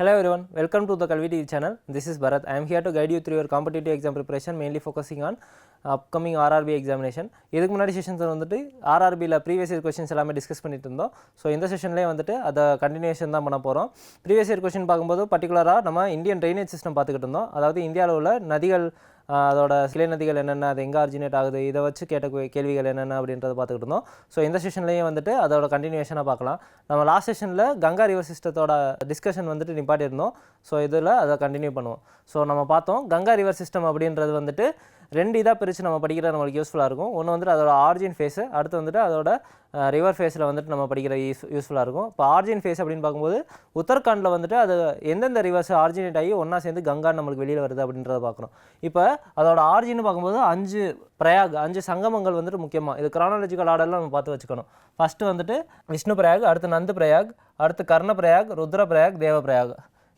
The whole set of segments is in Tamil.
Hello everyone, welcome to the Kalvi TV channel. This is Bharat. I am here to guide you through your competitive exam preparation, mainly focusing on upcoming RRB examination. இதுக்கு முன்னாடி செஷன்ஸ் வந்துட்டு ஆர்ஆர்பியில் ப்ரீவியஸ் இயர் கொஷின்ஸ் எல்லாமே டிஸ்கஸ் பண்ணிட்டு இருந்தோம் ஸோ இந்த செஷன்லேயே வந்துட்டு அதை கண்டினியூஷன் தான் பண்ண போகிறோம் ப்ரீவியஸ் இயர் கொஷின் பார்க்கும்போது பர்டிகுலராக நம்ம இந்தியன் ட்ரைனேஜ் சிஸ்டம் பார்த்துக்கிட்டு இருந்தோம் அதாவது இந்தியாவில் உள்ள நதிகள் அதோட கிளை நதிகள் என்னென்ன அது எங்கே ஆரிஜினேட் ஆகுது இதை வச்சு கேட்ட கேள்விகள் என்னென்ன அப்படின்றத பார்த்துக்கிட்டு இருந்தோம். ஸோ இந்த செஷன்லேயும் வந்துட்டு அதோட கண்டினியூஷனாக பார்க்கலாம். நம்ம லாஸ்ட் செஷனில் கங்கா ரிவர் சிஸ்டத்தோட டிஸ்கஷன் வந்துட்டு நிப்பாட்டியிருந்தோம். ஸோ இதில் அதை கண்டினியூ பண்ணுவோம். ஸோ நம்ம பார்த்தோம் கங்கா ரிவர் சிஸ்டம் அப்படின்றது வந்துட்டு ரெண்டு இதாக பிரித்து நம்ம படிக்கிறது நம்மளுக்கு யூஸ்ஃபுல்லாக இருக்கும். ஒன்று வந்துட்டு அதோட ஆர்ஜின் ஃபேஸு அடுத்து வந்துட்டு அதோட ரிவர் ஃபேஸில் வந்துட்டு நம்ம படிக்கிற யூஸ் யூஸ்ஃபுல்லாக இருக்கும். இப்போ ஆர்ஜின் ஃபேஸ் அப்படின்னு பார்க்கும்போது உத்தரகாண்டில் வந்துட்டு அது எந்தெந்த ரிவர்ஸ் ஆர்ஜினேட் ஆகி ஒன்றா சேர்ந்து கங்கா நம்மளுக்கு வெளியில் வருது அப்படின்றத பார்க்குறோம். இப்போ அதோட ஆர்ஜின்னு பார்க்கும்போது அஞ்சு பிரயாக் அஞ்சு சங்கமங்கள் வந்துட்டு முக்கியமாக இது கிரானாலஜிக்கல் ஆர்டரில் நம்ம பார்த்து வச்சுக்கணும். ஃபஸ்ட்டு வந்துட்டு விஷ்ணு பிரயாக் அடுத்து நந்து பிரயாக் அடுத்து கர்ண பிரயாக் ருத்ர பிரயாக் தேவ பிரயாக்.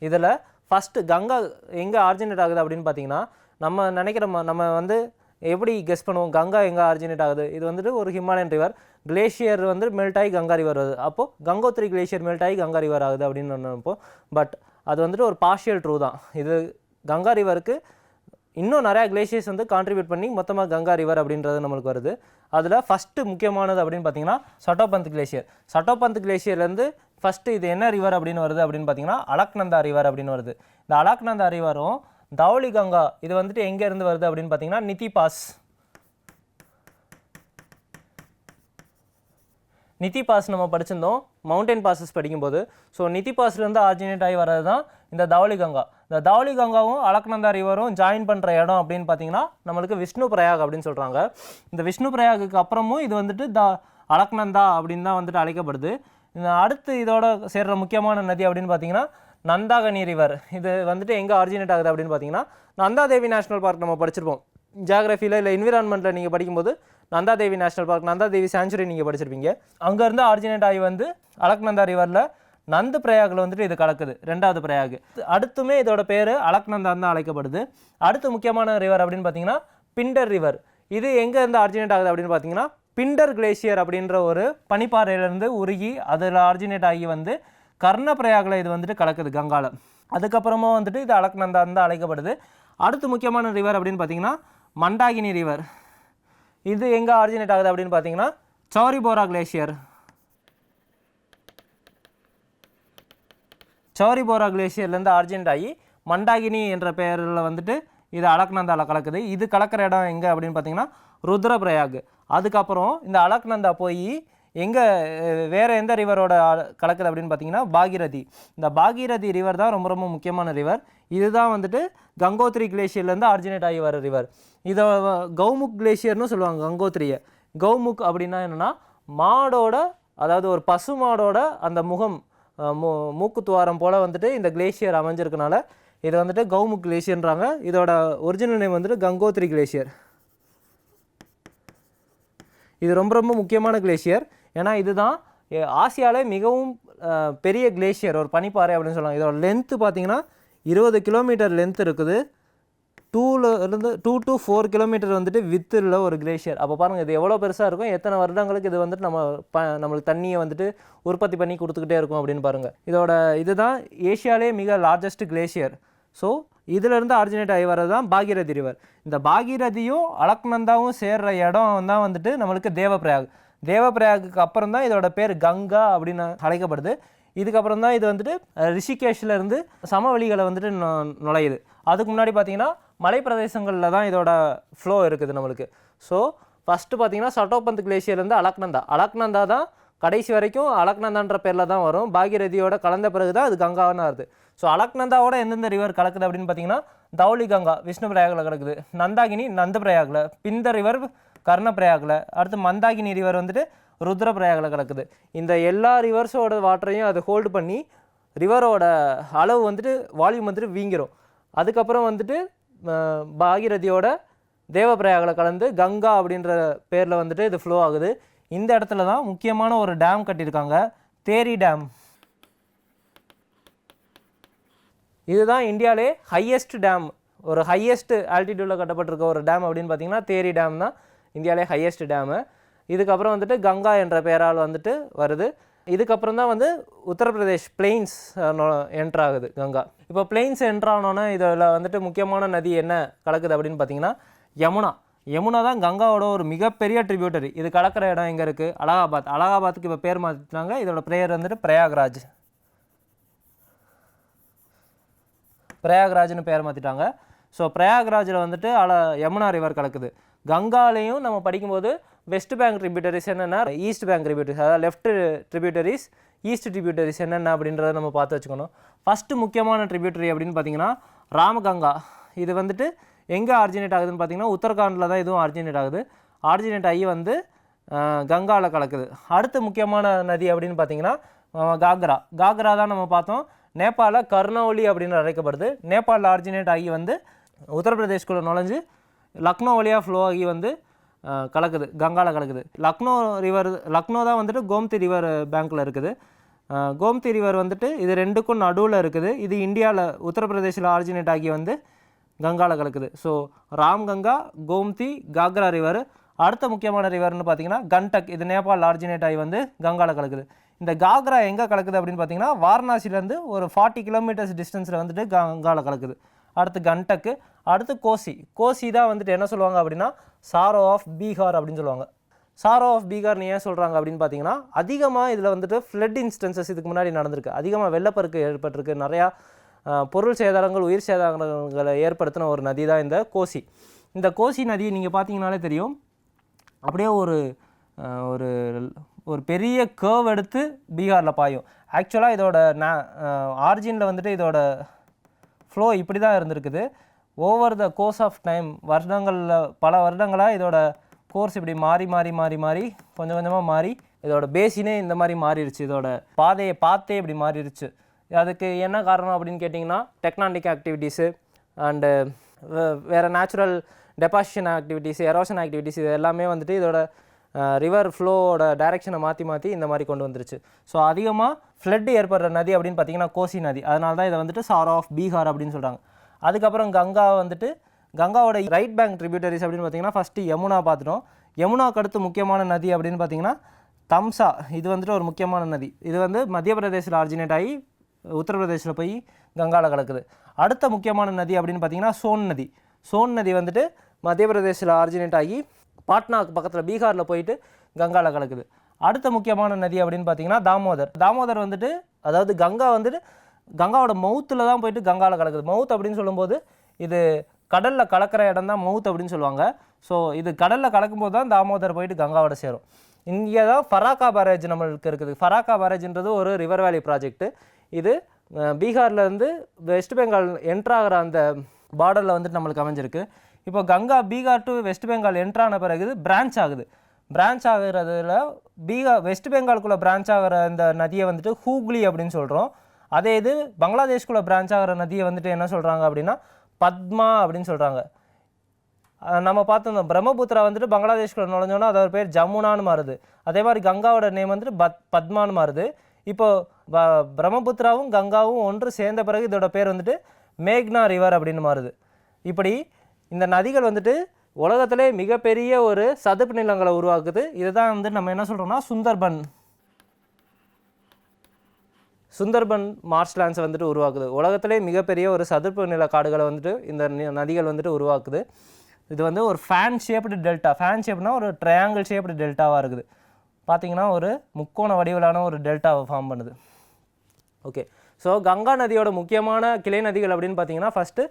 இதில் ஃபஸ்ட்டு கங்கா எங்கே ஆர்ஜினேட் ஆகுது அப்படின்னு பார்த்தீங்கன்னா நம்ம நினைக்கிற நம்ம வந்து எப்படி கெஸ் பண்ணுவோம்? கங்கா எங்கே ஆரிஜினேட் ஆகுது? இது வந்துட்டு ஒரு ஹிமாலயன் ரிவர் கிளேஷியர் வந்து மெல்ட் ஆகி கங்கா ரிவர் வருது. அப்போது கங்கோத்ரி கிளேஷியர் மெல்ட் ஆகி கங்கா ரிவர் ஆகுது அப்படின்னு நினைப்போம். பட் அது வந்துட்டு ஒரு பார்ஷியல் ட்ரூ தான். இது கங்கா ரிவருக்கு இன்னும் நிறையா கிளேஷியர்ஸ் வந்து கான்ட்ரிபியூட் பண்ணி மொத்தமாக கங்கா ரிவர் அப்படின்றது நம்மளுக்கு வருது. அதில் ஃபஸ்ட்டு முக்கியமானது அப்படின்னு பார்த்தீங்கன்னா சட்டோபந்த் கிளேஷியர் சட்டோபந்த் கிளேஷியர்லேருந்து ஃபஸ்ட்டு இது என்ன ரிவர் அப்படின்னு வருது அப்படின்னு பார்த்தீங்கன்னா அலக்நந்தா ரிவர் அப்படின்னு வருது. இந்த அலக்நந்தா ரிவரும் தவுளி கங்கா இது வந்துட்டு எங்கே இருந்து வருது அப்படின்னு பார்த்தீங்கன்னா நிதி பாஸ். நிதி பாஸ் நம்ம படிச்சிருந்தோம். மவுண்டன் பாசஸ் படிக்கும்போது. ஸோ நிதி பாஸ்லேருந்து ஆர்ஜினேட் ஆகி வர்றது தான் இந்த தவளி கங்கா. இந்த தவளி கங்காவும் அலக்நந்தா ரிவரும் ஜாயின் பண்ணுற இடம் அப்படின்னு பார்த்தீங்கன்னா நம்மளுக்கு விஷ்ணு பிரயாக் அப்படின்னு சொல்கிறாங்க இந்த விஷ்ணு பிரயாகுக்கு அப்புறமும் இது வந்துட்டு த அலக்னந்தா அப்படின்னு தான் வந்துட்டு அழைக்கப்படுது. இந்த அடுத்து இதோட சேர்கிற முக்கியமான நதி அப்படின்னு பார்த்தீங்கன்னா நந்தாகனி ரிவர் இது வந்துட்டு எங்கே ஆரிஜினேட் ஆகுது அப்படின்னு பார்த்தீங்கன்னா நந்தாதேவி நேஷனல் பார்க் நம்ம படிச்சிருப்போம். ஜியாகிரஃபியில் இல்லை என்விரான்மெண்ட்டில் நீங்கள் படிக்கும்போது Nanda Devi national park Nanda Devi sanctuary நீங்கள் படிச்சிருப்பீங்க. அங்கேருந்து ஆரிஜினேட் ஆகி வந்து அலக்நந்தா ரிவரில் நந்து பிரயாகில் வந்துட்டு இது கலக்குது ரெண்டாவது பிரயாக். அடுத்துமே இதோட பேர் அலக்நந்தான் தான் அழைக்கப்படுது. அடுத்து முக்கியமான ரிவர் அப்படின்னு பார்த்தீங்கன்னா பிண்டர் ரிவர் இது எங்கே இருந்து ஆரிஜினேட் ஆகுது அப்படின்னு பார்த்தீங்கன்னா பிண்டர் கிளேசியர் அப்படின்ற ஒரு பனிப்பாறையிலேருந்து உருகி அதில் ஆரிஜினேட் ஆகி வந்து கர்ணப்பிரயாகில் இது வந்துட்டு கலக்குது கங்கால அதுக்கப்புறமா வந்துட்டு இது அலக்நந்தா தான் அழைக்கப்படுது. அடுத்து முக்கியமான ரிவர் அப்படின்னு பார்த்தீங்கன்னா மண்டாகினி ரிவர் இது எங்கே ஆரிஜினேட் ஆகுது அப்படின்னு பார்த்தீங்கன்னா சௌரிபோரா கிளேஷியர் சௌரிபோரா கிளேஷியர்லேருந்து ஆரிஜினேட் ஆகி மண்டாகினி என்ற பெயரில் வந்துட்டு இது அலக்நந்தாவில் கலக்குது. இது கலக்கிற இடம் எங்கே அப்படின்னு பார்த்தீங்கன்னா ருத்ரபிரயாக் அதுக்கப்புறம் இந்த அலக்நந்தா போய் எங்கே வேறு எந்த ரிவரோட கலக்குது அப்படின்னு பார்த்தீங்கன்னா பாகீரதி. இந்த பாகீரதி ரிவர் தான் ரொம்ப ரொம்ப முக்கியமான ரிவர் இதுதான் வந்துட்டு கங்கோத்ரி கிளேஷியர்லேருந்து ஆரிஜினேட் ஆகி வர ரிவர் இதை கௌமுக் கிளேஷியர்னு சொல்லுவாங்க கங்கோத்ரியை. கௌமுக் அப்படின்னா என்னென்னா மாடோட அதாவது ஒரு பசு மாடோட அந்த முகம் மூ மூக்குத்துவாரம் போல் வந்துட்டு இந்த கிளேஷியர் அமைஞ்சிருக்கனால இது வந்துட்டு கௌமுக் கிளேஷியர்ன்றாங்க இதோட ஒரிஜினல் நேம் வந்துட்டு கங்கோத்ரி கிளேஷியர் இது ரொம்ப ரொம்ப முக்கியமான கிளேஷியர் ஏன்னா இதுதான் ஆசியாவிலே மிகவும் பெரிய கிளேஷியர் ஒரு பனிப்பாறை அப்படின்னு சொல்லலாம் இதோட லென்த்து பார்த்தீங்கன்னா இருபது கிலோமீட்டர் லென்த் இருக்குது. டூவில் இருந்து டூ டு ஃபோர் கிலோமீட்டர் வந்துட்டு வித்து உள்ள ஒரு கிளேஷியர் அப்போ பாருங்கள் இது எவ்வளோ பெருசாக இருக்கும்? எத்தனை வருடங்களுக்கு இது வந்துட்டு நம்ம ப நம்மளுக்கு தண்ணியை வந்துட்டு உற்பத்தி பண்ணி கொடுத்துக்கிட்டே இருக்கும் அப்படின்னு பாருங்கள் இதோட இதுதான் ஏஷியாலே மிக லார்ஜஸ்ட் கிளேஷியர் ஸோ இதிலிருந்து ஆரிஜினேட் ஆகி வர்றது தான் பாகீரதி ரிவர் இந்த பாகீரதியும் அலக்நந்தாவும் சேர்ற இடம் தான் வந்துட்டு நம்மளுக்கு தேவப்பிரயாக். தேவப்பிரயாகுக்கு அப்புறம் தான் இதோட பேர் கங்கா அப்படின்னு அழைக்கப்படுது. இதுக்கப்புறம் தான் இது வந்துட்டு ரிஷிகேஷ்லேருந்து இருந்து சமவெளிகளை வந்துட்டு நு- நுழையுது. அதுக்கு முன்னாடி பார்த்தீங்கன்னா மலைப்பிரதேசங்களில் தான் இதோட ஃப்ளோ இருக்குது நம்மளுக்கு. ஸோ ஃபஸ்ட்டு பார்த்தீங்கன்னா சட்டோபந்த் கிளேஷியர்லேருந்து அலக்நந்தா. அலக்நந்தா தான் கடைசி வரைக்கும் அலக்நந்தான்ற பேரில் தான் வரும். பாகிரதியோட கலந்த பிறகு தான் அது கங்காவான வருது. ஸோ அலக்நந்தாவோட எந்தெந்த ரிவர் கலக்குது அப்படின்னு பார்த்தீங்கன்னா தௌலி கங்கா விஷ்ணு பிரயாகில் கிடக்குது. நந்தாகினி நந்த பிரயாகில் பிந்த ரிவர் கர்ண பிரயாகில் அடுத்து மந்தாகினி ரிவர் வந்துட்டு ருத்ர பிரயாகில் கிடக்குது. இந்த எல்லா ரிவர்ஸோட வாட்டரையும் அதை ஹோல்டு பண்ணி ரிவரோட அளவு வந்துட்டு வால்யூம் வந்துட்டு வீங்கிரும். அதுக்கப்புறம் வந்துட்டு பாகிரதியோட தேவப்பிரயாகில் கலந்து கங்கா அப்படின்ற பேரில் வந்துட்டு இது ஃப்ளோ ஆகுது. இந்த இடத்துல தான் முக்கியமான ஒரு டேம் கட்டியிருக்காங்க. தேரி டேம் இதுதான் இந்தியாவிலே ஹையஸ்ட் டேம் ஒரு ஹையஸ்ட் ஆல்டிடியூடில் கட்டப்பட்டிருக்க ஒரு டேம் அப்படின்னு பார்த்தீங்கன்னா தேரி டேம் தான். இந்தியாவிலே ஹையஸ்ட் டேமு இதுக்கப்புறம் வந்துட்டு கங்கா என்ற பெயரால் வந்துட்டு வருது. இதுக்கப்புறம் தான் வந்து உத்தரப்பிரதேஷ் பிளெயின்ஸ் என்ட்ராகுது கங்கா. இப்போ பிளெயின்ஸ் என்ட்ரு இதில் வந்துட்டு முக்கியமான நதி என்ன கலக்குது அப்படின்னு பார்த்தீங்கன்னா யமுனா. யமுனா தான் கங்காவோட ஒரு மிகப்பெரிய ட்ரிபியூட்டரி இது கலக்கிற இடம் எங்கே இருக்குது அலகாபாத். அலகாபாத்துக்கு இப்போ பேர் மாற்றிட்டாங்க இதோட பேர் வந்துட்டு பிரயாக்ராஜ். பிரயாக்ராஜ்னு பேர் மாற்றிட்டாங்க ஸோ பிரயாக்ராஜில் வந்துட்டு அல யமுனா ரிவர் கலக்குது. கங்காலையும் நம்ம படிக்கும்போது வெஸ்ட் பேங்க் ட்ரிபியூட்டரிஸ் என்னென்னா ஈஸ்ட் பேங்க் ட்ரிபியூட்டரிஸ் அதாவது லெஃப்ட் ட்ரிபியூட்டரிஸ் ஈஸ்ட் ட்ரிபியூட்டரிஸ் என்னென்ன அப்படின்றத நம்ம பார்த்து வச்சுக்கணும். ஃபஸ்ட்டு முக்கியமான ட்ரிபியூட்டரி அப்படின்னு பார்த்தீங்கன்னா ராமகங்கா. இது வந்துட்டு எங்கே ஆர்ஜினேட் ஆகுதுன்னு பார்த்தீங்கன்னா உத்தரகாண்டில் தான் இதுவும் ஆர்ஜினேட் ஆகுது. ஆர்ஜினேட் ஆகி வந்து கங்காவில் கலக்குது. அடுத்த முக்கியமான நதி அப்படின்னு பார்த்தீங்கன்னா காக்ரா. காக்ரா தான் நம்ம பார்த்தோம். நேபாளில் கர்ணவுலி அப்படின்னு அழைக்கப்படுது. நேபாளில் ஆர்ஜினேட் ஆகி வந்து உத்தரப்பிரதேஷ்குள்ளே நுழைஞ்சு லக்னோ வழியாக ஃப்ளோ ஆகி வந்து கலக்குது கங்காவில் கலக்குது. லக்னோ ரிவர் லக்னோ தான் வந்துட்டு கோம்தி ரிவர் பேங்க்கில் இருக்குது. கோம்தி ரிவர் வந்துட்டு இது ரெண்டுக்கும் நடுவில் இருக்குது. இது இந்தியாவில் உத்தரப்பிரதேசில் ஆரிஜினேட் ஆகி வந்து கங்காவில் கலக்குது. ஸோ ராம்கங்கா கோம்தி காக்ரா ரிவர் அடுத்த முக்கியமான ரிவர்னு பார்த்தீங்கன்னா கண்டக் இது நேபாள் ஆரிஜினேட் ஆகி வந்து கங்காவில் கலக்குது. இந்த காக்ரா எங்கே கலக்குது அப்படின்னு பார்த்தீங்கன்னா வாரணாசிலேருந்து ஒரு ஃபார்ட்டி கிலோமீட்டர்ஸ் டிஸ்டன்ஸில் வந்துட்டு கங்காவில் கலக்குது. அடுத்து கண்டக்கு அடுத்து கோசி. கோசி தான் வந்துட்டு என்ன சொல்லுவாங்க அப்படின்னா சாரோ ஆஃப் பீகார் அப்படின்னு சொல்லுவாங்க. சாரோ ஆஃப் பீகார்னு ஏன் சொல்கிறாங்க அப்படின்னு பார்த்தீங்கன்னா அதிகமாக இதில் வந்துட்டு ஃப்ளட் இன்ஸ்டன்சஸ் இதுக்கு முன்னாடி நடந்திருக்கு. அதிகமாக வெள்ளப்பெருக்கு ஏற்பட்டிருக்கு. நிறையா பொருள் சேதாரங்கள் உயிர் சேதாரங்களை ஏற்படுத்தின ஒரு நதி தான் இந்த கோசி. இந்த கோசி நதி நீங்கள் பார்த்தீங்கனாலே தெரியும். அப்படியே ஒரு ஒரு ஒரு பெரிய கேர்வ் எடுத்து பீகாரில் பாயும். ஆக்சுவலாக இதோட ஆரிஜினில் வந்துட்டு இதோட ஃப்ளோ இப்படி தான் இருந்திருக்குது. Over the course of time வருடங்களில் பல வருடங்களாக இதோட கோர்ஸ் இப்படி மாறி மாறி மாறி மாறி கொஞ்சம் கொஞ்சமாக மாறி இதோட பேசினே இந்த மாதிரி மாறிடுச்சு இதோட பாதையை பார்த்தே இப்படி மாறிடுச்சு அதுக்கு என்ன காரணம் அப்படின்னு கேட்டிங்கன்னா டெக்னானிக் ஆக்டிவிட்டீஸு அண்டு வேறு natural deposition activities erosion activities இது எல்லாமே வந்துட்டு இதோட ரிவர் ஃப்ளோவோட டைரெக்ஷனை மாற்றி மாற்றி இந்த மாதிரி கொண்டு வந்துருச்சு. ஸோ அதிகமாக ஃப்ளட் ஏற்படுற நதி அப்படின்னு பார்த்தீங்கன்னா கோசி நதி. அதனால தான் இதை வந்துட்டு சார் ஆஃப் பீகார் அப்படின்னு சொல்கிறாங்க அதுக்கப்புறம் கங்கா வந்துட்டு கங்காவோட ரைட் பேங்க் ட்ரிபியூட்டரிஸ் அப்படின்னு பார்த்தீங்கன்னா ஃபஸ்ட்டு யமுனா பார்த்துட்டோம். யமுனாக்கு அடுத்து முக்கியமான நதி அப்படின்னு பார்த்தீங்கன்னா தம்சா. இது வந்துட்டு ஒரு முக்கியமான நதி. இது வந்து மத்திய பிரதேசில் ஆரிஜினேட் ஆகி உத்தரப்பிரதேசில் போய் கங்காவில் கிடக்குது. அடுத்த முக்கியமான நதி அப்படின்னு பார்த்தீங்கன்னா சோன் நதி. சோன் நதி வந்துட்டு மத்திய பிரதேசில் ஆரிஜினேட் ஆகி பாட்னாக்கு பக்கத்தில் பீகாரில் போயிட்டு கங்காவில் கலக்குது. அடுத்த முக்கியமான நதி அப்படின்னு பார்த்தீங்கன்னா தாமோதர். தாமோதர் வந்துட்டு அதாவது கங்கா வந்துட்டு கங்காவோட மவுத்தில் தான் போயிட்டு கங்காவில் கலக்குது. மவுத் அப்படின்னு சொல்லும்போது இது கடலில் கலக்கிற இடம் தான் மவுத் அப்படின்னு சொல்லுவாங்க. ஸோ இது கடலில் கலக்கும்போது தான் தாமோதர் போயிட்டு கங்காவோட சேரும். இங்கே தான் ஃபராக்கா பேரேஜ் நம்மளுக்கு இருக்குது. ஃபராக்கா பேரேஜ்ன்றது ஒரு ரிவர் வேலி ப்ராஜெக்ட்டு இது பீகார்லேருந்து வெஸ்ட் பெங்கால் என்ட்ராகிற அந்த பார்டரில் வந்துட்டு நம்மளுக்கு அமைஞ்சிருக்கு. இப்போ கங்கா பீகார் டு வெஸ்ட் பெங்கால் என்ட்ரான பிறகு பிரான்ச் ஆகுது. பிரான்ச் ஆகிறதுல பீகார் வெஸ்ட் பெங்காலுக்குள்ளே பிரான்ச் ஆகிற இந்த நதியை வந்துட்டு ஹூக்ளி அப்படின்னு சொல்கிறோம் அதே இது பங்களாதேஷ்குள்ளே பிரான்ச் ஆகிற நதியை வந்துட்டு என்ன சொல்கிறாங்க அப்படின்னா பத்மா அப்படின்னு சொல்கிறாங்க நம்ம பார்த்துருந்தோம். பிரம்மபுத்திரா வந்துட்டு பங்களாதேஷ்குள்ளே நுழைஞ்சோன்னா அதோட பேர் ஜமுனான்னு மாறுது. அதே மாதிரி கங்காவோட நேம் வந்துட்டு பத் பத்மான்னு மாறுது. இப்போது பிரம்மபுத்திராவும் கங்காவும் ஒன்று சேர்ந்த பிறகு இதோட பேர் வந்துட்டு மேக்னா ரிவர் அப்படின்னு மாறுது. இப்படி இந்த நதிகள் வந்துட்டு உலகத்திலே மிகப்பெரிய ஒரு சதுப்பு நிலங்களை உருவாக்குது. இதுதான் வந்து நம்ம என்ன சொல்கிறோம்னா சுந்தர்பன். சுந்தர்பன் மார்ஷ்லாண்ட்ஸை வந்துட்டு உருவாக்குது. உலகத்திலே மிகப்பெரிய ஒரு சதுப்பு நில காடுகளை வந்துட்டு இந்த நதிகள் வந்துட்டு உருவாக்குது. இது வந்து ஒரு ஃபேன் ஷேப்டு டெல்டா ஃபேன் ஷேப்னா ஒரு ட்ரையாங்கிள் ஷேப்டு டெல்டாவாக இருக்குது. பார்த்தீங்கன்னா ஒரு முக்கோண வடிவிலான ஒரு டெல்டாவை ஃபார்ம் பண்ணுது. ஓகே ஸோ கங்கா நதியோட முக்கியமான கிளை நதிகள் அப்படின்னு பார்த்தீங்கன்னா ஃபஸ்ட்டு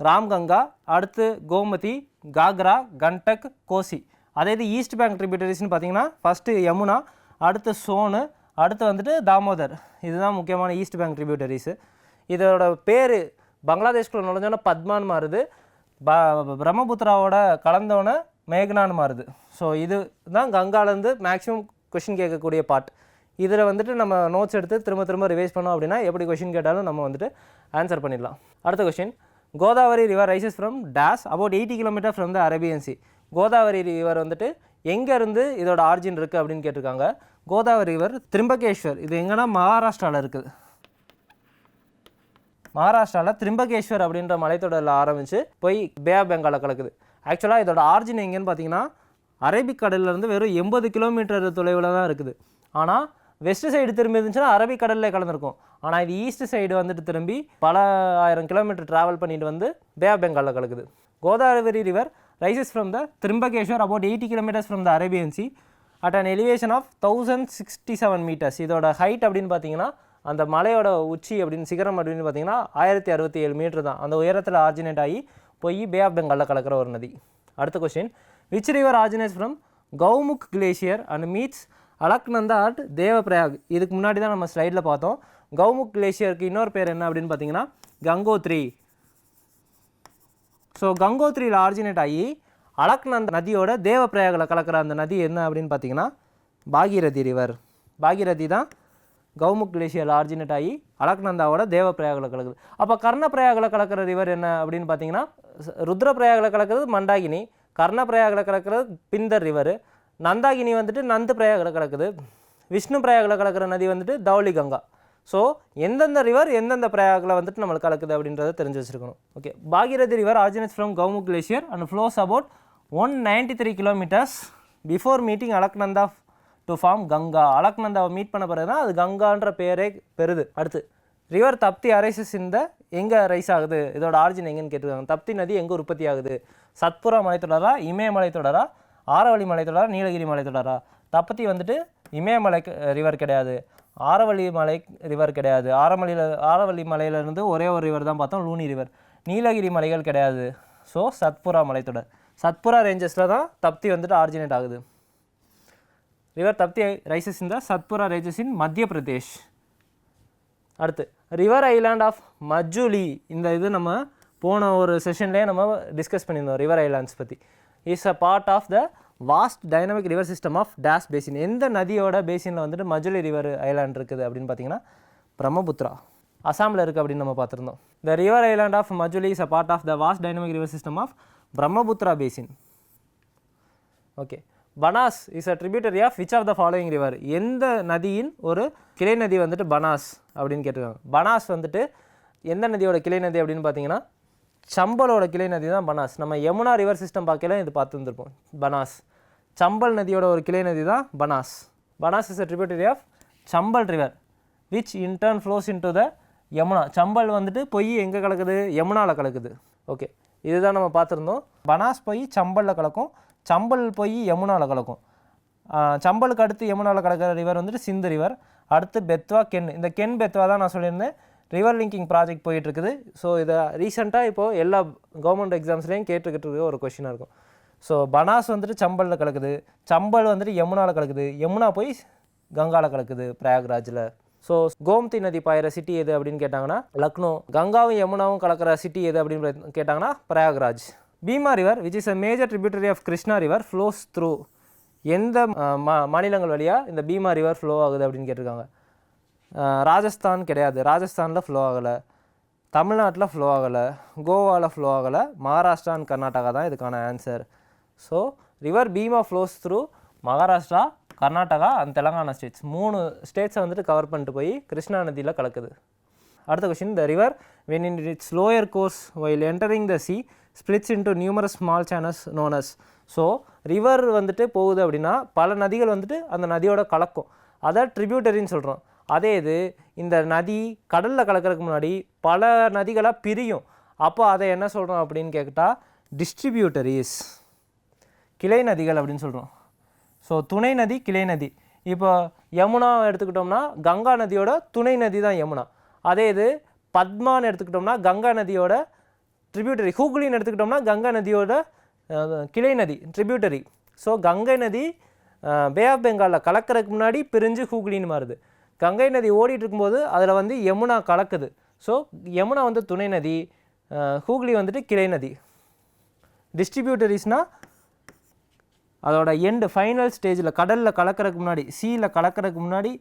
ராம்கங்கா அடுத்து கோமதி காக்ரா கண்டக் கோசி. அதே இது ஈஸ்ட் பேங்க் ட்ரிபியூட்டரிஸ்னு பார்த்தீங்கன்னா ஃபஸ்ட்டு யமுனா அடுத்து சோனு அடுத்து வந்துட்டு தாமோதர். இதுதான் முக்கியமான ஈஸ்ட் பேங்க் ட்ரிபியூட்டரிஸு இதோட பேர் பங்களாதேஷ்குள்ள நுழைஞ்சோன்னா பத்மான்னு மாறுது. ப பிரம்மபுத்திராவோட கலந்தோன்னே மேகனான்னு மாறுது. ஸோ இது தான் கங்காலேருந்து மேக்ஸிமம் கொஷின் கேட்கக்கூடிய பார்ட் இதில் வந்துட்டு நம்ம நோட்ஸ் எடுத்து திரும்ப திரும்ப ரிவைஸ் பண்ணோம் அப்படின்னா எப்படி கொஷின் கேட்டாலும் நம்ம வந்துட்டு ஆன்சர் பண்ணிடலாம். அடுத்த question Godavari river rises from dash about eighty kilometer from the Arabian sea Godavari river வந்துட்டு எங்கேருந்து இதோட ஆர்ஜின் இருக்குது அப்படின்னு கேட்டிருக்காங்க. கோதாவரி ரிவர் திரும்பகேஸ்வர். இது எங்கன்னா மகாராஷ்டிராவில் இருக்குது மகாராஷ்டிராவில் திரும்பகேஸ்வர் அப்படின்ற மலைத்தொடரில் ஆரம்பித்து போய் பே ஆஃப் பெங்காலில் கலக்குது. ஆக்சுவலாக இதோட ஆர்ஜின் எங்கேன்னு பார்த்தீங்கன்னா அரபிக் கடல்லேருந்து வெறும் எண்பது கிலோமீட்டர் தொலைவில் தான் இருக்குது. ஆனால் வெஸ்ட் சைடு திரும்பி இருந்துச்சுன்னா அரபிக்கடலில் கலந்துருக்கும். ஆனால் இது ஈஸ்ட் சைடு வந்துட்டு திரும்பி பல ஆயிரம் கிலோமீட்டர் ட்ராவல் பண்ணிட்டு வந்து பே ஆஃப் பெங்காலில் கலக்குது. Godavari river rises from the Trimbakeshwar about eighty kilometers from the Arabian sea at an elevation of thousand sixty seven meters இதோட ஹைட் அப்படின்னு பார்த்தீங்கன்னா அந்த மலையோட உச்சி அப்படின்னு சிகரம் அப்படின்னு பார்த்தீங்கன்னா ஆயிரத்தி அறுபத்தி ஏழு மீட்டர் தான். அந்த உயரத்தில் ஆர்ஜினேட் ஆகி போய் பே ஆஃப் பெங்காலில் கலக்கிற ஒரு நதி. அடுத்த question which river originate from Gaumukh glacier and meets Alaknanda at Devprayag. இதுக்கு முன்னாடி தான் நம்ம ஸ்லைடில் பார்த்தோம். கௌமுக் கிளேஷியருக்கு இன்னொரு பேர் என்ன அப்படின்னு பார்த்தீங்கன்னா கங்கோத்ரி. ஸோ கங்கோத்ரியில் ஆரிஜினேட் ஆகி அலக்நந்த நதியோட தேவப்பிரயாகில் கலக்கிற அந்த நதி என்ன அப்படின்னு பார்த்தீங்கன்னா பாகீரதி ரிவர் பாகீரதி தான் கௌமுக் கிளேஷியல் ஆரிஜினேட் ஆகி அலக்நந்தாவோட தேவப்பிரயாகில் கலக்குது. அப்போ கர்ணப்பிரயாகில் கலக்கிற ரிவர் என்ன அப்படின்னு பார்த்தீங்கன்னா ருத்ர ருத்ரப்பிரயாகில் கலக்கிறது மண்டாகினி. கர்ணப்பிரயாகில் கலக்கிறது பிந்தர் ரிவர் நந்தாகினி வந்துட்டு நந்து பிரயாகில் கலக்குது விஷ்ணு பிரயாகில் கலக்கிற நதி வந்துட்டு தௌலி கங்கா ஸோ எந்தெந்த ரிவர் எந்தெந்த பிரயாகில் வந்துட்டு நம்மளுக்கு கலக்குது அப்படின்றத தெரிஞ்சு வச்சுருக்கணும். Okay Bhagirathi river originates from Gaumukh glacier and flows about one ninety three kilometers before meeting Alaknanda to form Ganga அலக்நந்தாவை meet பண்ண பிறகு தான் அது கங்கான்ற பேரே பெறுது. அடுத்து ரிவர் தப்தி அரைசஸ் இந்த எங்கே ரைஸ் ஆகுது? இதோட ஆரிஜின் எங்கேன்னு கேட்டிருக்காங்க. தப்தி நதி எங்கே உற்பத்தி ஆகுது? சத்புரா மலைத்தொடரா இமயமலை தொடரா ஆரவழி மலைத்தொடரா நீலகிரி மலைத்தொடரா தப்பத்தி வந்துட்டு இமயமலை ரிவர் கிடையாது. ஆரவழி மலை ரிவர் கிடையாது. ஆரமலையில் ஆரவள்ளி மலையிலேருந்து ஒரே ஒரு ரிவர் தான் பார்த்தோம் லூனி ரிவர் நீலகிரி மலைகள் கிடையாது. ஸோ சத்புரா மலைத்தொடர் சத்புரா ரேஞ்சஸில் தான் தப்தி வந்துட்டு ஆரிஜினேட் ஆகுது. ரிவர் தப்தி ரைசஸ் இந்த சத்புரா ரேஞ்சஸ் இன் மத்திய பிரதேஷ். அடுத்து ரிவர் ஐலாண்ட் ஆஃப் மஜூலி இந்த இது நம்ம போன ஒரு செஷன்லேயே நம்ம டிஸ்கஸ் பண்ணியிருந்தோம் ரிவர் ஐலாண்ட்ஸ் பற்றி is a part of the vast dynamic river system of dash basin எந்த நதியோட பேசினில் வந்துட்டு மஜுலி ரிவர் ஐலாண்ட் இருக்குது அப்படின்னு பார்த்தீங்கன்னா பிரம்மபுத்ரா அசாமில் இருக்குது அப்படின்னு நம்ம பார்த்துருந்தோம். The river island of Majuli is a part of the vast dynamic river system of Brahmaputra basin okay Banas is a tributary of which of the following river எந்த நதியின் ஒரு கிளை நதி வந்துட்டு பனாஸ் அப்படின்னு கேட்டிருக்காங்க. பனாஸ் வந்துட்டு எந்த நதியோட கிளை நதி அப்படின்னு பார்த்தீங்கன்னா சம்பலோட கிளை நதி தான் பனாஸ். நம்ம யமுனா ரிவர் சிஸ்டம் பார்க்கல இது பார்த்துருந்துருப்போம். பனாஸ். சம்பல் நதியோட ஒரு கிளை நதி தான் Banas. Banas is a tributary of Chambal river which in turn flows into the Yamuna. Chambal வந்துட்டு போய் எங்கே கலக்குது? யமுனாவில் கலக்குது. ஓகே இதுதான் நம்ம பார்த்துருந்தோம். பனாஸ் போய் சம்பலில் கலக்கும். சம்பல் போய் யமுனாவில் கலக்கும். சம்பலுக்கு அடுத்து யமுனாவில் கலக்கிற ரிவர் வந்துட்டு சிந்து ரிவர் அடுத்து பெத்வா கென். இந்த கென் பெத்வா தான் நான் சொல்லியிருந்தேன். ரிவர் லிங்கிங் ப்ராஜெக்ட் போயிட்டு இருக்குது ஸோ இதை ரீசெண்டாக இப்போது எல்லா கவர்மெண்ட் எக்ஸாம்ஸ்லேயும் கேட்டுக்கிட்டு இருக்க ஒரு கொஷினாக இருக்கும். ஸோ பனாஸ் வந்துட்டு சம்பலில் கலக்குது. சம்பல் வந்துட்டு யமுனாவில் கலக்குது. யமுனா போய் கங்காவில் கலக்குது பிரயாக்ராஜில். ஸோ கோம்தி நதி பாயிற சிட்டி எது அப்படின்னு கேட்டாங்கன்னா லக்னோ. கங்காவும் யமுனாவும் கலக்கிற சிட்டி எது அப்படின்னு கேட்டாங்கன்னா Prayagraj. Bhima river which is a major tributary of Krishna river flows through எந்த மா மாநிலங்கள் வழியாக இந்த பீமா ரிவர் ஃப்ளோ ஆகுது அப்படின்னு கேட்டிருக்காங்க. ராஜஸ்தான் கிடையாது. ராஜஸ்தானில் ஃப்ளோ ஆகலை. தமிழ்நாட்டில் ஃப்ளோ ஆகலை. கோவாவில் ஃப்ளோ ஆகலை. மகாராஷ்டிரா அண்ட் கர்நாடகா தான் இதுக்கான answer so river Bhima flows through Maharashtra Karnataka and Telangana states மூணு ஸ்டேட்ஸை வந்துட்டு கவர் பண்ணிட்டு போய் கிருஷ்ணா நதியில் கலக்குது. அடுத்த question the river when in its lower course while entering the sea splits into numerous small channels known as so river வந்துட்டு போகுது அப்படின்னா பல நதிகள் வந்துட்டு அந்த நதியோட கலக்கும். அதை ட்ரிபியூட்டரின்னு சொல்கிறோம் அதே இது இந்த நதி கடலில் கலக்கிறதுக்கு முன்னாடி பல நதிகளாக பிரியும். அப்போ அதை என்ன சொல்கிறோம் அப்படின்னு கேட்டால் டிஸ்ட்ரிபியூட்டரிஸ் கிளை நதிகள் அப்படின்னு சொல்கிறோம் ஸோ துணை நதி கிளை நதி. இப்போ யமுனா எடுத்துக்கிட்டோம்னா கங்கா நதியோட துணை நதி தான் யமுனா. அதே இது பத்மான்னு எடுத்துக்கிட்டோம்னா கங்கா நதியோட ட்ரிபியூட்டரி ஹூக்ளின்னு எடுத்துக்கிட்டோம்னா கங்கா நதியோட கிளை நதி ட்ரிபியூட்டரி ஸோ கங்கை நதி பே ஆஃப் பெங்காலில் கலக்கிறதுக்கு முன்னாடி பிரிஞ்சு ஹூக்ளின்னு மாறுது. கங்கை நதி ஓடிட்டு இருக்கும்போது அதில் வந்து யமுனா கலக்குது. ஸோ யமுனா வந்து துணை நதி ஹூக்ளி வந்துட்டு கிளை நதி. டிஸ்ட்ரிபியூட்டரிஸ்னால் அதோட எண்டு ஃபைனல் ஸ்டேஜில் கடலில் கலக்கறதுக்கு முன்னாடி சீல கலக்கறதுக்கு முன்னாடி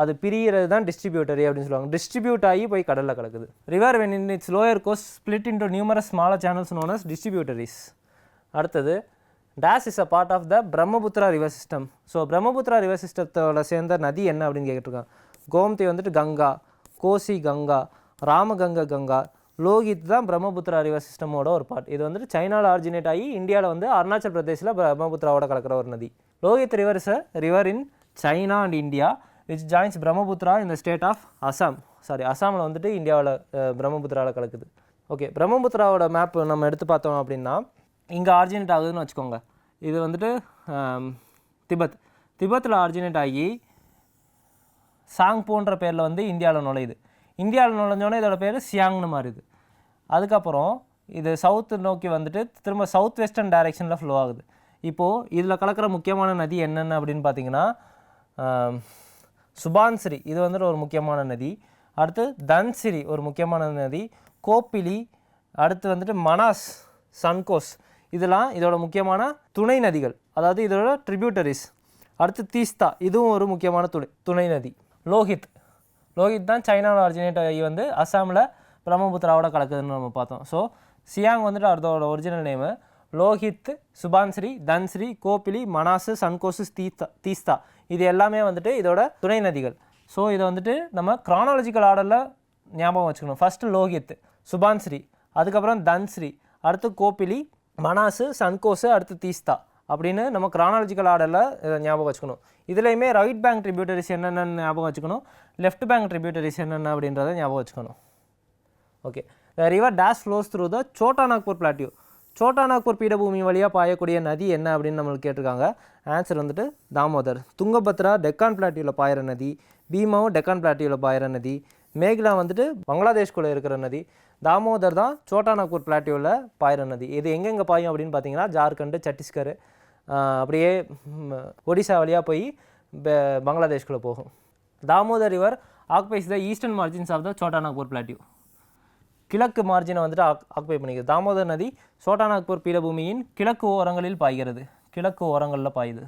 அது பிரிகிறது தான் டிஸ்ட்ரிபியூட்டரி அப்படின்னு சொல்லுவாங்க. டிஸ்ட்ரிபியூட் ஆகி போய் கடலில் கலக்குது. River when in its lower course split into numerous smaller channels known as distributaries அடுத்தது dash is a part of the Brahmaputra river system so Brahmaputra river சிஸ்டத்தோட சேர்ந்த நதி என்ன அப்படின்னு கேட்டிருக்காங்க? கோம்தி வந்துட்டு கங்கா கோசி கங்கா ராமகங்கா கங்கா. லோகித் தான் பிரம்மபுத்திரா ரிவர் சிஸ்டமோட ஒரு பார்ட் இது வந்துட்டு சைனாவில் ஆரிஜினேட் ஆகி இந்தியாவில் வந்து அருணாச்சல் பிரதேசில் பிரம்மபுத்திராவோட கலக்கிற ஒரு நதி. Lohit river is a river in China and India which joins Brahmaputra இந்த ஸ்டேட் ஆஃப் அசாம் சாரி அசாமில் வந்துட்டு இந்தியாவில் பிரம்மபுத்திராவில் கலக்குது. ஓகே பிரம்மபுத்திராவோட மேப் நம்ம எடுத்து பார்த்தோம் அப்படின்னா இங்கே ஆர்ஜினேட் ஆகுதுன்னு வச்சுக்கோங்க. இது வந்துட்டு திபத். திபத்தில் திபெத்தில் ஆர்ஜினேட் ஆகி சாங் போன்ற பேரில் வந்து இந்தியாவில் நுழையுது. இந்தியாவில் நுழைஞ்சோடனே இதோட பேர் சியாங்னு மாறுது அதுக்கப்புறம் இது சவுத்து நோக்கி வந்துட்டு திரும்ப சவுத் வெஸ்டர்ன் டைரெக்ஷனில் ஃப்ளோ ஆகுது. இப்போது இதில் கலக்கிற முக்கியமான நதி என்னென்ன அப்படின்னு பார்த்தீங்கன்னா சுபான்சிரி இது வந்துட்டு ஒரு முக்கியமான நதி. அடுத்து தன்சிரி ஒரு முக்கியமான நதி. கோப்பிலி அடுத்து வந்துட்டு மனாஸ் சன்கோஸ். இதெல்லாம் இதோட முக்கியமான துணை நதிகள். அதாவது இதோட ட்ரிபியூட்டரிஸ் அடுத்து தீஸ்தா. இதுவும் ஒரு முக்கியமான துணை துணை நதி. லோஹித் லோஹித் தான் சைனாவில் ஒரிஜினேட் ஆகி வந்து அஸ்ஸாமில் பிரம்மபுத்திராவோட கலக்குதுன்னு நம்ம பார்த்தோம். ஸோ சியாங் வந்துட்டு அதோட ஒரிஜினல் நேமு லோஹித் சுபான்ஸ்ரீ தன்ஸ்ரீ கோபிலி மனாசு சன்கோசு தீஸ்தா தீஸ்தா. இது எல்லாமே வந்துட்டு இதோட துணை நதிகள். ஸோ இதை வந்துட்டு நம்ம க்ரானாலஜிக்கல் ஆர்டரில் ஞாபகம் வச்சுக்கணும். ஃபஸ்ட்டு லோஹித் சுபான்ஸ்ரீ அதுக்கப்புறம் தன்ஸ்ரீ அடுத்து கோபிலி மனாசு சன்கோசு அடுத்து தீஸ்தா அப்படின்னு நம்ம கிரானாலஜிக்கல் ஆர்டரில் இதை ஞாபகம் வச்சுக்கணும். இதுலேயுமே ரைட் பேங்க் ட்ரிபியூட்டரிஸ் என்னென்னு ஞாபகம் வச்சுக்கணும். லெஃப்ட் பேங்க் ட்ரிபியூட்டரிஸ் என்னென்ன அப்படின்றத ஞாபகம் வச்சுக்கணும். Okay the river dash flows through the Chota Nagpur plateau Chota Nagpur பீடபூமி வழியாக பாயக்கூடிய நதி என்ன அப்படின்னு நம்மளுக்கு கேட்டிருக்காங்க. ஆன்சர் வந்துட்டு தாமோதர். துங்கபத்ரா டெக்கான் பிளாட்டியூவில் பாயிற நதி பீமாவும் டெக்கான் பிளாட்டியூவில் பாயிற நதி மேகலா வந்துட்டு பங்களாதேஷ்குள்ளே இருக்கிற நதி. தாமோதர் தான் சோட்டானாகூர் நாக்பூர் பிளாட்டியூவில் பாயிற நதி. இது எங்கெங்கே பாயும் அப்படின்னு பார்த்தீங்கன்னா ஜார்க்கண்டு சத்தீஸ்கர் அப்படியே ஒடிசா வழியாக போய் பங்களாதேஷ்குள்ளே போகும். Damodar river occupies the eastern margins of the Chota plateau. கிழக்கு மார்ஜினை வந்துட்டு ஆக் ஆக்குபை பண்ணிக்கிறது தாமோதர் நதி சோட்டானாக்பூர் பீடபூமியின் கிழக்கு ஓரங்களில் பாய்கிறது. கிழக்கு ஓரங்களில் பாயுது.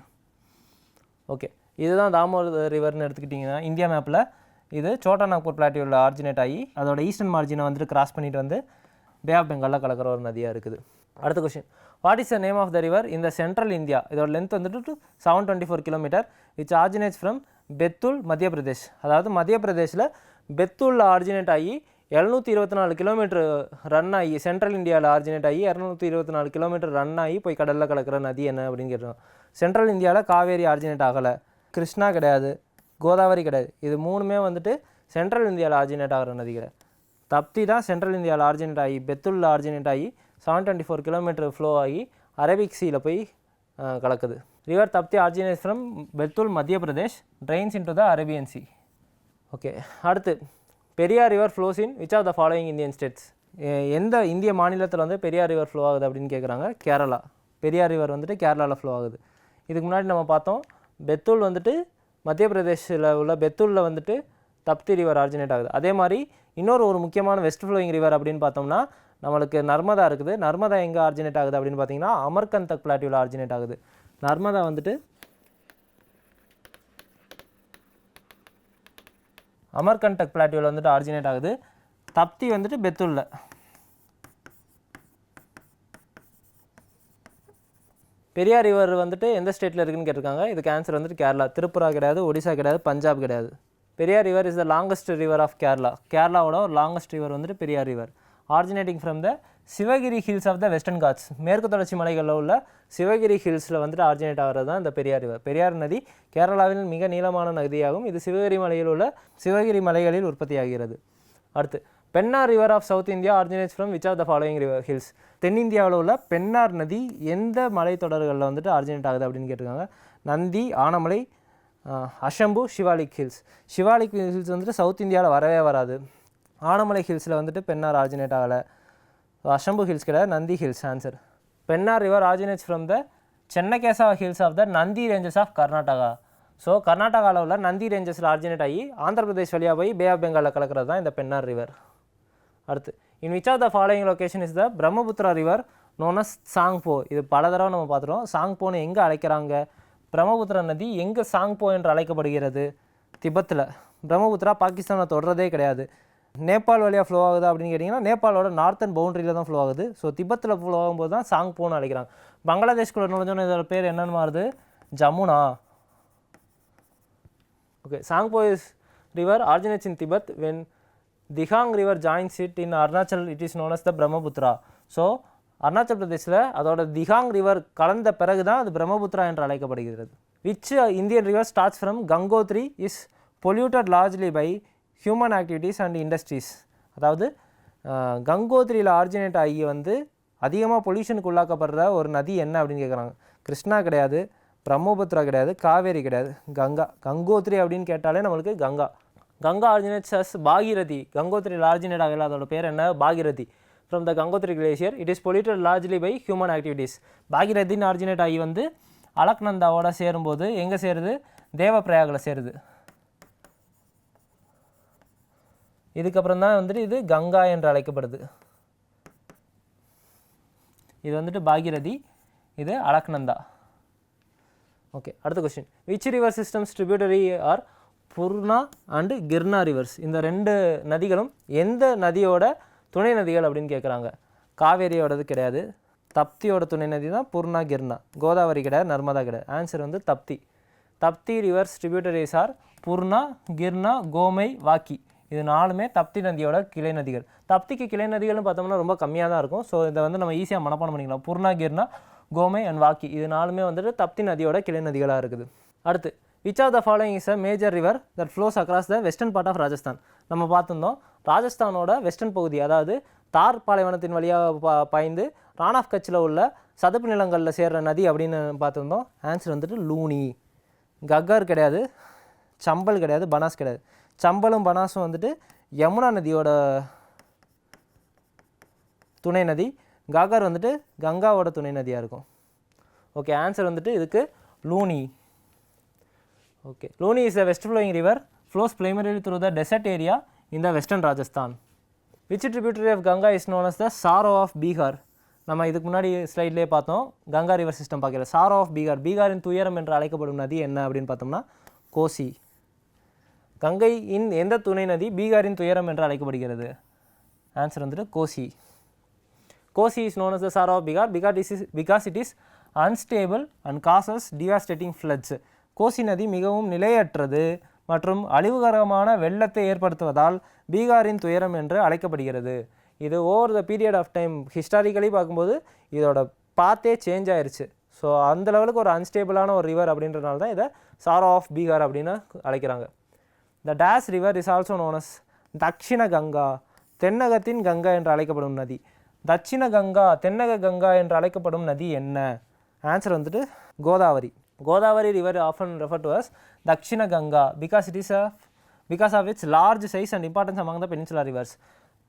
ஓகே இதுதான் தாமோதர் ரிவர்னு எடுத்துக்கிட்டிங்கன்னா இந்தியா மேப்பில் இது சோட்டா நாக்பூர் பிளாட்டியூவில் ஆர்ஜினேட் ஆகி அதோட ஈஸ்டர்ன் மார்ஜினை வந்துட்டு கிராஸ் பண்ணிட்டு வந்து பே ஆஃப் பெங்காலில் கலக்கிற ஒரு நதியாக இருக்குது. அடுத்த question what is the name of the river இந்த சென்ட்ரல் இந்தியா இதோட லென்த் வந்துட்டு two seven twenty four kilometer which originates from Betul Madhya Pradesh அதாவது மத்திய பிரதேஷில் பெத்துலில் ஆர்ஜினேட் ஆகி எழுநூற்றி இருபத்தி நாலு கிலோமீட்டர் ரன் ஆகி சென்ட்ரல் இந்தியாவில் ஆர்ஜினேட் ஆகி இரநூத்தி இருபத்தி நாலு கிலோமீட்டர் ரன் ஆகி போய் கடலில் கலக்கிற நதி என்ன அப்படின்னு கேட்டோம். சென்ட்ரல் இந்தியாவில் காவேரி ஆர்ஜினேட் ஆகலை. கிருஷ்ணா கிடையாது. கோதாவரி கிடையாது. இது மூணுமே வந்துட்டு சென்ட்ரல் இந்தியாவில் ஆர்ஜினேட் ஆகிற நதிகள். தப்தி தான் சென்ட்ரல் இந்தியாவில் ஆர்ஜினேட் ஆகி பெத்துலில் ஆர்ஜினேட் ஆகி seven twenty four kilometer flow ஆகி அரபிக் சீயில் போய் கலக்குது. River Tapti originate from Betul Madhya Pradesh drains into the Arabian sea okay அடுத்து Periyar river flows in which of the following Indian states எந்த இந்திய மாநிலத்தில் வந்து பெரியார் ரிவர் ஃப்ளோ ஆகுது அப்படின்னு கேட்குறாங்க கேரளா. பெரியார் ரிவர் வந்துட்டு கேரளாவில் ஃப்ளோ ஆகுது. இதுக்கு முன்னாடி நம்ம பார்த்தோம் பெத்துல் வந்துட்டு மத்திய பிரதேஷில் உள்ள பெத்துலில் வந்துட்டு தப்தி ரிவர் ஆரிஜினேட் ஆகுது. அதே மாதிரி இன்னொரு ஒரு முக்கியமான வெஸ்ட் ஃப்ளோயிங் ரிவர் அப்படின்னு பார்த்தோம்னா நம்மளுக்கு நர்மதா இருக்குது. நர்மதா எங்கே ஆரிஜினேட் ஆகுது அப்படின்னு பார்த்தீங்கன்னா அமர்கந்தக் பிளாட்டியூவில் ஆரிஜினேட் ஆகுது. நர்மதா வந்துட்டு அமர்கண்டக் பிளாட்டியூவில் வந்துட்டு ஆரிஜினேட் ஆகுது. தப்தி வந்துட்டு பெத்துல்ல பெரியார் ரிவர் வந்துட்டு எந்த ஸ்டேட்டில் இருக்குன்னு கேட்டிருக்காங்க. இதுக்கு ஆன்சர் வந்துட்டு கேரளா. திருப்புரா கிடையாது ஒடிசா கிடையாது பஞ்சாப் கிடையாது. Periyar river is the longest river of Kerala கேரளாவோட ஒரு லாங்கஸ்ட் ரிவர் வந்துட்டு Periyar river originating from the Sivagiri hills of the western ghats மேற்கு தொடர்ச்சி மலைகளில் உள்ள சிவகிரி ஹில்ஸில் வந்துட்டு ஆரிஜினேட் ஆகிறது தான் இந்த பெரியார் ரிவர் பெரியார் நதி கேரளாவின் மிக நீளமான நதியாகும். இது சிவகிரி மலையில் உள்ள சிவகிரி மலைகளில் உற்பத்தியாகிறது. அடுத்து Pennar river of south India originates from which of the following river hills தென்னிந்தியாவில் உள்ள பென்னார் நதி எந்த மலைத்தொடர்களில் வந்துட்டு ஆரிஜினேட் ஆகுது அப்படின்னு கேட்டிருக்காங்க? நந்தி ஆனமலை அஷம்பு சிவாலிக் ஹில்ஸ் ஷிவாலிக் ஹில்ஸ் வந்துட்டு சவுத் இந்தியாவில் வரவே வராது. ஆனமலை ஹில்ஸில் வந்துட்டு பென்னார் ஆரிஜினேட் ஆகலை. அஷம்பு ஹில்ஸ் கிடையாது Nandi hills answer Pennar river originates from the Chennakesava hills of the Nandi ranges of Karnataka. So கர்நாடகாவில் உள்ள நந்தி ரேஞ்சஸில் ஆர்ஜினேட் ஆகி ஆந்திர பிரதேஷ் வழியாக போய் பே ஆஃப் பெங்காலில் கலக்கிறது தான் இந்த பென்னார் ரிவர் அடுத்து. In which are the following location is the Brahmaputra river known as Tsangpo இது பல தடவை நம்ம பார்த்துறோம் சாங்போன்னு எங்கே அழைக்கிறாங்க? பிரம்மபுத்திரா நதி எங்கே சாங்போ என்று அழைக்கப்படுகிறது? திபத்தில். பிரம்மபுத்திரா பாகிஸ்தானை தொடர்றதே கிடையாது. நேபாள் வழியாக ஃப்ளோ ஆகுது அப்படின்னு கேட்டிங்கன்னா நேபாளோட நார்த்தன் பவுண்டரியில் தான் ஃப்ளோ ஆகுது. ஸோ திபத்தில் ஃப்ளோ ஆகும்போது தான் சாங்போன்னு அழைக்கிறாங்க. பங்களாதேஷ்குள்ளே நுழைஞ்சோன்னு இதோட பேர் என்னென்னு மாறுது? Jamuna. Okay Sangpo is river originates in Tibet when திகாங் river joins it in Arunachal it is known as the Brahmaputra so Arunachal பிரதேசில் அதோட திகாங் ரிவர் கலந்த பிறகு தான் அது பிரம்மபுத்திரா என்று அழைக்கப்படுகிறது. Which Indian river starts from Gangotri is polluted largely by human activities and industries அதாவது uh, கங்கோத்ரியில் ஆரிஜினேட் ஆகி வந்து அதிகமாக பொல்யூஷனுக்கு உள்ளாக்கப்படுற ஒரு நதி என்ன அப்படின்னு கேட்குறாங்க கிருஷ்ணா கிடையாது பிரம்மபுத்திரா கிடையாது காவேரி கிடையாது. கங்கா கங்கோத்ரி அப்படின்னு கேட்டாலே நம்மளுக்கு Ganga. Ganga originates as Bhagirathi. Gangotri originate ஆகல அதோட பேர் என்ன? Bhagirathi. From the Gangotri glacier it is polluted largely by human activities பாகிரதின்னு originate ஆகி வந்து அலக்நந்தாவோட சேரும்போது எங்கே சேருது? தேவப்பிரயாகில் சேருது. இதுக்கப்புறம் தான் வந்துட்டு இது கங்கா என்று அழைக்கப்படுது. இது வந்துட்டு பாகிரதி இது அலக்நந்தா. ஓகே அடுத்த question which river systems tributary are Purna and Girna rivers இந்த ரெண்டு நதிகளும் எந்த நதியோட துணை நதிகள் அப்படின்னு கேட்குறாங்க காவேரியோடது கிடையாது. தப்தியோட துணை நதி தான் பூர்ணா கிர்னா கோதாவரி கிடையாது நர்மதா கிடையாது. ஆன்சர் வந்து Tapti. Tapti rivers tributaries are Purna Girna Gomai Waki. இது நாலுமே தப்தி நதியோட கிளை நதிகள். தப்திக்கு கிளை நதிகள்னு பார்த்தோம்னா ரொம்ப கம்மியாக தான் இருக்கும். ஸோ இதை வந்து நம்ம ஈஸியாக மனப்பாடம் பண்ணிக்கலாம். பூர்ணா கிர்னா கோமை அண்ட் வாக்கி. இது நாலுமே வந்துட்டு தப்தி நதியோட கிளை நதிகளாக இருக்குது. அடுத்து which of the following is a major river that flows across the western part of Rajasthan நம்ம பார்த்துருந்தோம் ராஜஸ்தானோட வெஸ்டர்ன் பகுதி அதாவது தார் பாலைவனத்தின் வழியாக பா பாய்ந்து ரான் ஆஃப் கட்சியில் உள்ள சதுப்பு நிலங்களில் சேர்ற நதி அப்படின்னு பார்த்துருந்தோம். ஆன்சர் வந்துட்டு லூனி. கக்கர் கிடையாது சம்பல் கிடையாது பனாஸ் கிடையாது. சம்பலும் பனாஸும் வந்துட்டு யமுனா நதியோட துணை நதி. காகர் வந்துட்டு கங்காவோட துணை நதியாக இருக்கும். ஓகே ஆன்சர் வந்துட்டு இதுக்கு Luni. Okay Luni is a west flowing river flows primarily through the desert area in the western Rajasthan which tributary of Ganga is known as the sorrow of Bihar நம்ம இதுக்கு முன்னாடி ஸ்லைட்லேயே பார்த்தோம். கங்கா ரிவர் சிஸ்டம் பார்க்கல. சாரோ ஆஃப் பீகார் பீகாரின் துயரம் என்று அழைக்கப்படும் நதி என்ன அப்படின்னு பார்த்தோம்னா கோசி கங்கை இன் எந்த துணை நதி பீகாரின் துயரம் என்று அழைக்கப்படுகிறது? ஆன்சர் வந்துட்டு Kosi Kosi is known as the sorrow of Bihar Bihar is because it is unstable and causes devastating floods Kosi நதி மிகவும் நிலையற்றது மற்றும் அழிவுகரமான வெள்ளத்தை ஏற்படுத்துவதால் பீகாரின் துயரம் என்று அழைக்கப்படுகிறது. இது over the period of time historically பார்க்கும்போது இதோட பாத்தே சேஞ்ச் ஆயிடுச்சு ஸோ அந்த லெவலுக்கு ஒரு அன்ஸ்டேபிளான ஒரு ரிவர் அப்படின்றனால தான் இதை சாரோ ஆஃப் பீகார் அப்படின்னு அழைக்கிறாங்க. The days river is also known as Dakshina Ganga தென்னகத்தின் Ganga என்று அழைக்கப்படும் நதி. தட்சிண கங்கா தென்னக கங்கா என்று அழைக்கப்படும் நதி என்ன? ஆன்சர் வந்துட்டு Godavari. Godavari river often refer to as Dakshina Ganga because it is a because of its large size and importance among the peninsula rivers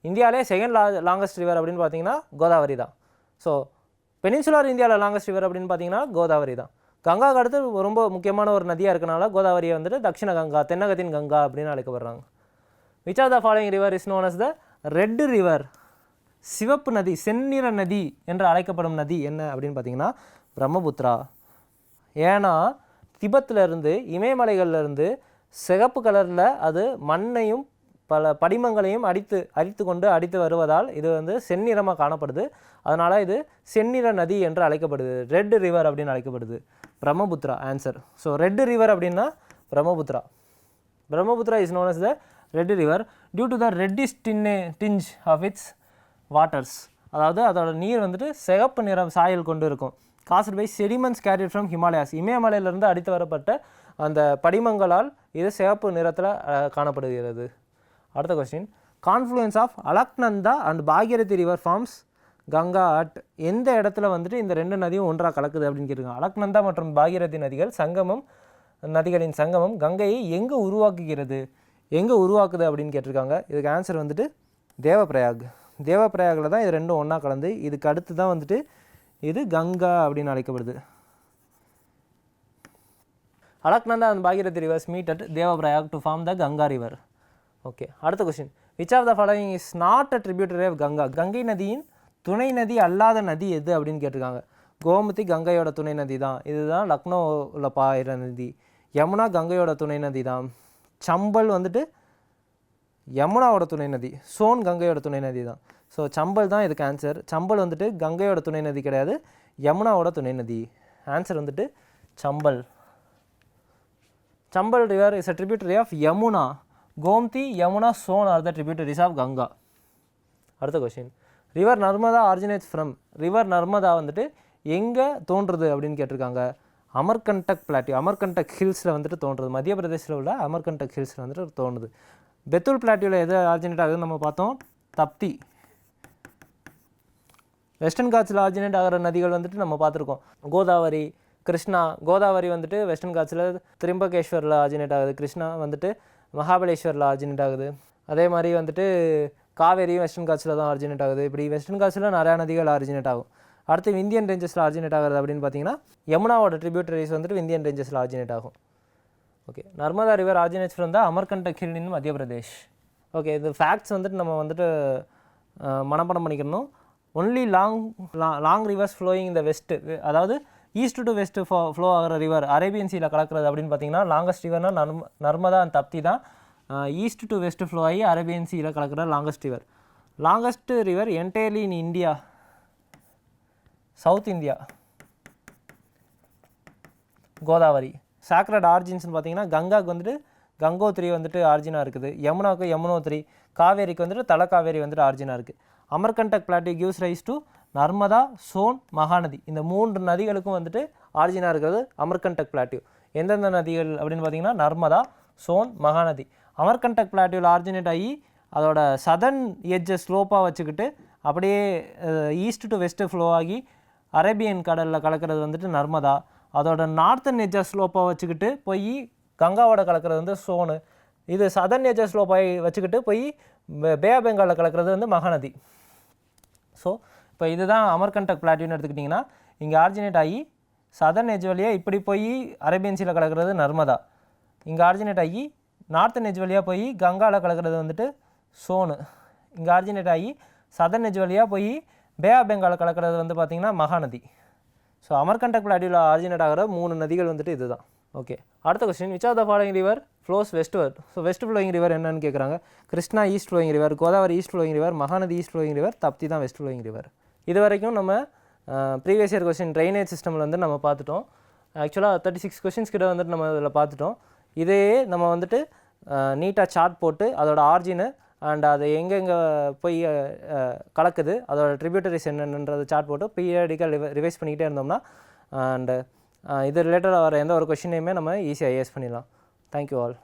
இந்தியாவிலே செகண்ட் லா லாங்கஸ்ட் ரிவர் அப்படின்னு பார்த்தீங்கன்னா கோதாவரி தான். ஸோ பெனின்சுலார் இந்தியாவில் லாங்கஸ்ட் ரிவர் அப்படின்னு பார்த்தீங்கன்னா கோதாவரி தான். கங்கா அடுத்து ரொம்ப முக்கியமான ஒரு நதியாக இருக்கனால கோதாவரியை வந்துட்டு தக்ஷிண கங்கா தென்னகத்தின் கங்கா அப்படின்னு அழைக்கப்படுறாங்க. Which are the following river is known as the red river சிவப்பு நதி செந்நிற நதி என்று அழைக்கப்படும் நதி என்ன அப்படின்னு பார்த்தீங்கன்னா பிரம்மபுத்திரா ஏன்னா திபத்திலிருந்து இமயமலைகள்லேருந்து சிகப்பு கலரில் அது மண்ணையும் பல படிமங்களையும் அடித்து அரித்து கொண்டு அடித்து வருவதால் இது வந்து செந்நிறமாக காணப்படுது. அதனால் இது செந்நிற நதி என்று அழைக்கப்படுது. ரெட் ரிவர் அப்படின்னு அழைக்கப்படுது. Brahmaputra answer so red river அப்படின்னா Brahmaputra Brahmaputra is known is the red river due to the reddish டின்னே tinge of its waters அதாவது அதோட நீர் வந்துட்டு சிகப்பு நிறம் சாயல் கொண்டு இருக்கும். Caused by sediments carried from Himalayas இமயமலையிலிருந்து அடித்து வரப்பட்ட அந்த படிமங்களால் இது சிவப்பு நிறத்தில் காணப்படுகிறது. அடுத்த question confluence of Alaknanda and Bhagirathi river forms Ganga at எந்த இடத்துல வந்துட்டு இந்த ரெண்டு நதியும் ஒன்றாக கலக்குது அப்படின்னு கேட்டிருக்காங்க. அலக்நந்தா மற்றும் பாகிரதி நதிகள் சங்கமம் நதிகளின் சங்கமம் கங்கையை எங்கே உருவாக்குகிறது? எங்கே உருவாக்குது அப்படின்னு கேட்டிருக்காங்க. இதுக்கு ஆன்சர் வந்துட்டு தேவப்பிரயாக். தேவப்பிரயாகில் தான் இது ரெண்டும் ஒன்றா கலந்து இதுக்கு அடுத்து தான் வந்துட்டு இது கங்கா அப்படின்னு அழைக்கப்படுது. Alaknanda and Bhagirathi rivers meet at Devprayag to form the Ganga river okay அடுத்த question which of the following is not a tributary of Ganga Gangai நதியின் துணை நதி அல்லாத நதி எது அப்படின்னு கேட்டிருக்காங்க. கோமதி கங்கையோட துணை நதி தான். இதுதான் லக்னோவில் பாயிற நதி. யமுனா கங்கையோட துணை நதி தான். சம்பல் வந்துட்டு யமுனாவோட துணை நதி. சோன் கங்கையோட துணை நதி தான். ஸோ சம்பல் தான் இதுக்கு ஆன்சர் சம்பல் வந்துட்டு கங்கையோட துணை நதி கிடையாது யமுனாவோட துணை நதி. ஆன்சர் வந்துட்டு Chambal. Chambal river is a tributary of Yamuna. Gomti Yamuna Son are the tributaries of Ganga. அடுத்த question river Narmada originates from river Narmada வந்துட்டு எங்கே தோன்றுது அப்படின்னு கேட்டிருக்காங்க. அமர்கண்டக் பிளாட்டியூ அமர்கண்டக் ஹில்ஸில் வந்துட்டு தோன்றுது. மத்திய பிரதேசில் உள்ள அமர்கண்டக் ஹில்ஸில் வந்துட்டு தோணுது. பெத்துல் பிளாட்டியூவில் எது ஆரிஜினேட் ஆகுதுன்னு நம்ம பார்த்தோம்? தப்தி. வெஸ்டர்ன் காட்ஸில் ஆர்ஜினேட் ஆகிற நதிகள் வந்துட்டு நம்ம பார்த்துருக்கோம். கோதாவரி கிருஷ்ணா கோதாவரி வந்துட்டு வெஸ்டர்ன் காட்ஸில் திரும்பகேஸ்வரில் ஆர்ஜினேட் ஆகுது. கிருஷ்ணா வந்துட்டு மகாபலேஸ்வரில் ஆர்ஜினேட் ஆகுது. அதே மாதிரி வந்துட்டு காவேரியும் வெஸ்டர்ன் காட்ஸில் தான் ஆர்ஜினேட் ஆகுது. இப்படி வெஸ்டர்ன் காட்ஸில் நிறையா நதிகள் ஆர்ஜினேட் ஆகும். அடுத்து இந்தியன் ரேஞ்சஸில் ஆர்ஜினேட் ஆகுறது அப்படின்னு பார்த்தீங்கன்னா யமுனாவோட ட்ரிபியூட்டரிஸ் வந்துட்டு இந்தியன் ரேஞ்சஸில் ஆர்ஜினேட் ஆகும். Okay Narmada river originate from the Amarkantak hill in Madhya Pradesh. Okay இது ஃபேக்ட்ஸ் வந்துட்டு நம்ம வந்துட்டு மனப்படம் மனப்பாடம் பண்ணிக்கணும். Only long long rivers flowing இந்த வெஸ்ட்டு அதாவது east to west fo flow ஆகிற ரிவர் அரேபியன் சீல கலக்கிறது அப்படின்னு பார்த்தீங்கன்னா லாங்கஸ்ட் ரிவர்னா நர்ம நர்மதா அண்ட் தப்தி தான். ஈஸ்ட் டு வெஸ்ட் ஃப்ளோ ஆகி அரேபியன் சீல கலக்கிற longest river longest river entirely in India south India Godavari. Sacred ஆர்ஜின்ஸ்னு பார்த்தீங்கன்னா கங்காவுக்கு வந்துட்டு கங்கோத்ரி வந்துட்டு ஆர்ஜினாக இருக்குது. யமுனாவுக்கு யமுனோத்ரி காவேரிக்கு வந்துட்டு தலக்காவேரி வந்துட்டு ஆர்ஜினாக இருக்குது Amarkantak plateau gives rise to Narmada Son Mahanadi. இந்த மூன்று நதிகளுக்கும் வந்துட்டு ஆர்ஜினாக இருக்கிறது அமர்கண்டக் பிளாட்டியூ. எந்தெந்த நதிகள் அப்படின்னு பார்த்தீங்கன்னா நர்மதா சோன் மகாநதி. அமர்கண்டக் பிளாட்டியூவில் ஆர்ஜினேட் ஆகி அதோட சதன் எட்ஜை ஸ்லோப்பாக வச்சுக்கிட்டு அப்படியே ஈஸ்ட் டு வெஸ்ட்டு ஃப்ளோ ஆகி அரேபியன் கடலில் கலக்கிறது வந்துட்டு நர்மதா. அதோட நார்த்தன் எஜ்ஜை ஸ்லோப்பாக வச்சுக்கிட்டு போய் கங்காவோட கலக்கிறது வந்து சோனு. இது சதன் எஜ்ஜை ஸ்லோப்பாக வச்சுக்கிட்டு போய் பே ஆஃப் பெங்காலில் கலக்கிறது வந்து மகாநதி. ஸோ இப்போ இதுதான் அமர்கண்டக் பிளாட்டின்னு எடுத்துக்கிட்டிங்கன்னா இங்கே ஆர்ஜினேட் ஆகி சதர்ன் எஜ் வழியாக இப்படி போய் அரேபியன் சீல கலக்கிறது நர்மதா. இங்கே ஆர்ஜினேட் ஆகி நார்த்தன் எஜ் வழியாக போய் கங்காவில் கலக்கிறது வந்துட்டு சோனு. இங்கே ஆர்ஜினேட் ஆகி சதர்ன் எஜ் வழியாக போய் பே ஆஃப் பெங்காலில் கலக்கிறது வந்து பார்த்திங்கன்னா மகாநதி. ஸோ அமர்கண்டக் பிளாட்டியூவில் ஆர்ஜினேட் ஆகிற மூணு நதிகள் வந்துட்டு இதுதான். ஓகே அடுத்த question which are the following river flows westward so west flowing river என்னன்னு கேட்குறாங்க Krishna east flowing river Godavari east flowing river Mahanadi east flowing river Tapti தான் வெஸ்ட் ஃப்ளோயிங் ரிவர் இது வரைக்கும் நம்ம ப்ரீவியஸ் இயர் கொஸ்டின் ட்ரைனேஜ் சிஸ்டமில் வந்து நம்ம பார்த்துட்டோம். ஆக்சுவலாக தேர்ட்டி சிக்ஸ் கொஸ்டின்ஸ் கிட்ட வந்துட்டு நம்ம இதில் பார்த்துட்டோம். இதையே நம்ம வந்துட்டு நீட்டாக சார்ட் போட்டு அதோட ஆர்ஜினு அண்ட் அது எங்கெங்கே போய் கலக்குது அதோட ட்ரிபியூட்டரிஸ் என்னென்னன்றது சார்ட் போட்டு பீரியடிக்காக ரிவைஸ் பண்ணிக்கிட்டே இருந்தோம்னா அண்டு இது ரிலேட்டடாக வர எந்த ஒரு கொஷினையுமே நம்ம ஈஸியாக ஐஎஸ் பண்ணிடலாம். Thank you all